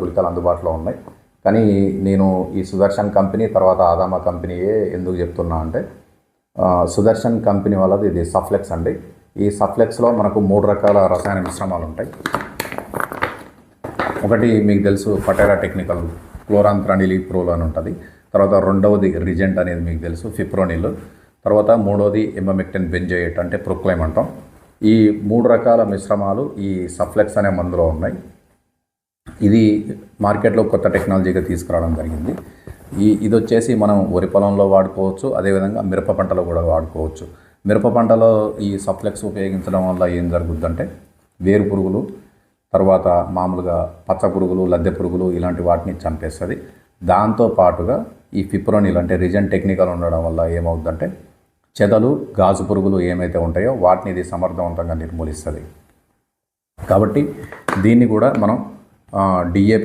గుళికలు అందుబాటులో ఉన్నాయి. కానీ నేను ఈ సుదర్శన్ కంపెనీ తర్వాత ఆదామా కంపెనీయే ఎందుకు చెప్తున్నా అంటే సుదర్శన్ కంపెనీ వాళ్ళది ఇది సఫ్లెక్స్ అండి. ఈ సఫ్లెక్స్లో మనకు మూడు రకాల రసాయన మిశ్రమాలు ఉంటాయి. ఒకటి మీకు తెలుసు పటేరా టెక్నికల్ క్లోరాంత్రానిల్ ప్రోల్ అని ఉంటుంది. తర్వాత రెండవది రిజెంట్ అనేది మీకు తెలుసు ఫిప్రోనిల్. తర్వాత మూడవది ఎమమెక్టెన్ బెంజయేట్ అంటే ప్రొక్లైమ్ అంటాం. ఈ మూడు రకాల మిశ్రమాలు ఈ సఫ్లెక్స్ అనే మందులో ఉన్నాయి. ఇది మార్కెట్లో కొత్త టెక్నాలజీగా తీసుకురావడం జరిగింది. ఈ ఇది వచ్చేసి మనం వరి పొలంలో వాడుకోవచ్చు అదేవిధంగా మిరప పంటలో కూడా వాడుకోవచ్చు. మిరప పంటలో ఈ సఫ్లెక్స్ ఉపయోగించడం వల్ల ఏం జరుగుద్దంటే వేరు పురుగులు తర్వాత మామూలుగా పచ్చ పురుగులు లద్దె పురుగులు ఇలాంటి వాటిని చంపేస్తుంది. దాంతో పాటుగా ఈ ఫిప్రోనిల్ అంటే రిజన్ టెక్నికల్ ఉండడం వల్ల ఏమవుద్దంటే చెదలు గాజు పురుగులు ఏమైతే ఉంటాయో వాటిని ఇది సమర్థవంతంగా నిర్మూలిస్తుంది. కాబట్టి దీన్ని కూడా మనం डीएपी